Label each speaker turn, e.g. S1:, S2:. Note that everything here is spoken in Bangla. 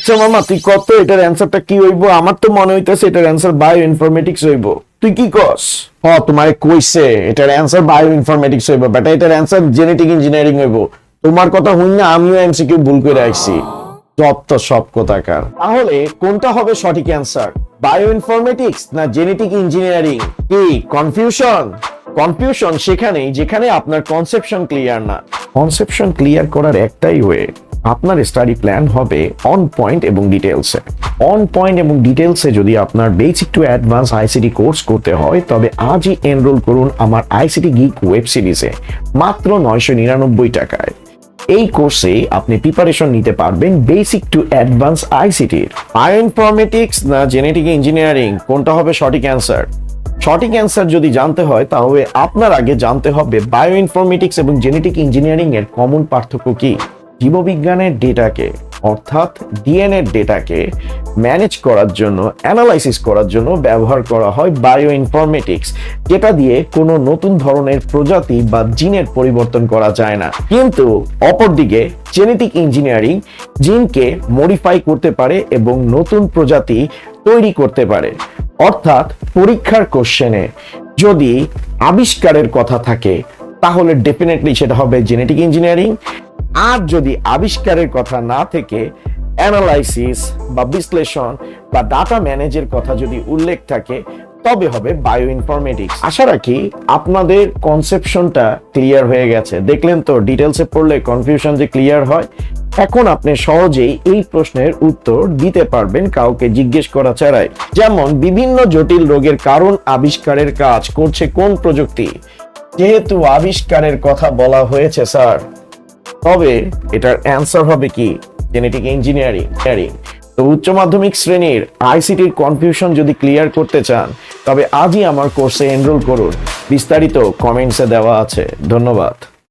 S1: আচ্ছা মামা তুই কত এটার অ্যান্সারটা কি হইব? আমার তো মনে হইতেছে এটার অ্যান্সার বায়ো ইনফরমেটিক্স হইব। তুই কি কস? হ তোমারে কইছে এটার অ্যান্সার বায়ো ইনফরমেটিক্স হইব বেটা এটার অ্যান্সার জেনেটিক ইঞ্জিনিয়ারিং হইব। তোমার কথা হই না আমিও এমসিকিউ ভুল করে আইছি। যত সব কথাকার। তাহলে কোনটা হবে সঠিক অ্যান্সার বায়ো ইনফরমেটিক্স না জেনেটিক ইঞ্জিনিয়ারিং কি কনফিউশন কনফিউশন সেখানেই যেখানে আপনার কনসেপশন ক্লিয়ার না। কনসেপশন ক্লিয়ার করার একটাই ওয়ে আপনার স্টাডি প্ল্যান হবে অন পয়েন্ট এবং ডিটেলসে অন পয়েন্ট এবং ডিটেলসে যদি আপনার basic to advance ICT course করতে হয়, তবে আজই এনরোল করুন আমার আইসিটি গিক ওয়েব সিরিজে মাত্র নয়শো নিরানব্বই টাকায়। এই কোর্সে আপনি প্রিপারেশন নিতে পারবেন বেসিক টু অ্যাডভান্স আইসিটির বায়ো ইনফরমেটিক্স না জেনেটিক ইঞ্জিনিয়ারিং কোনটা হবে সঠিক অ্যান্সার সঠিক অ্যান্সার যদি জানতে হয়, তাহলে আপনার আগে জানতে হবে বায়ো ইনফরমেটিক্স এবং জেনেটিক ইঞ্জিনিয়ারিং এর কমন পার্থক্য কি? জীববিজ্ঞানের ডেটাকে, অর্থাৎ ডিএনএ ডেটাকে ম্যানেজ করার জন্য, অ্যানালাইসিস করার জন্য ব্যবহার করা হয় বায়ো ইনফরমেটিক্স যেটা দিয়ে কোনো নতুন ধরনের প্রজাতি বা জিনের পরিবর্তন করা যায় না। কিন্তু অপরদিকে জেনেটিক ইঞ্জিনিয়ারিং জিনকে মডিফাই করতে পারে এবং নতুন প্রজাতি তৈরি করতে পারে। অর্থাৎ পরীক্ষার কোশ্চেনে যদি আবিষ্কারের কথা থাকে, তাহলে ডেফিনেটলি সেটা হবে জেনেটিক ইঞ্জিনিয়ারিং আর যদি আবিষ্কারের কথা না থেকে অ্যানালাইসিস বা বিশ্লেষণ বা ডাটা ম্যানেজের কথা যদি উল্লেখ থাকে, তবে হবে বায়ো ইনফরমেটিক্স আশা রাখি আপনাদের কনসেপশনটা ক্লিয়ার হয়ে গেছে। দেখলেন তো ডিটেলসে পড়লে কনফিউশন যে ক্লিয়ার হয়। এখন আপনি সহজেই এই প্রশ্নের উত্তর দিতে পারবেন কাউকে জিজ্ঞেস করা ছাড়াই। যেমন, বিভিন্ন জটিল রোগের কারণ আবিষ্কারের কাজ করছে কোন প্রযুক্তি? যেহেতু আবিষ্কারের কথা বলা হয়েছে, স্যার তবে এটার অ্যান্সার হবে কি? জেনেটিক ইঞ্জিনিয়ারিং তো উচ্চ মাধ্যমিক শ্রেণির আইসিটির কনফিউশন যদি ক্লিয়ার করতে চান, তবে আজই আমার কোর্সে এনরোল করুন। বিস্তারিত কমেন্টসে দেওয়া আছে। ধন্যবাদ।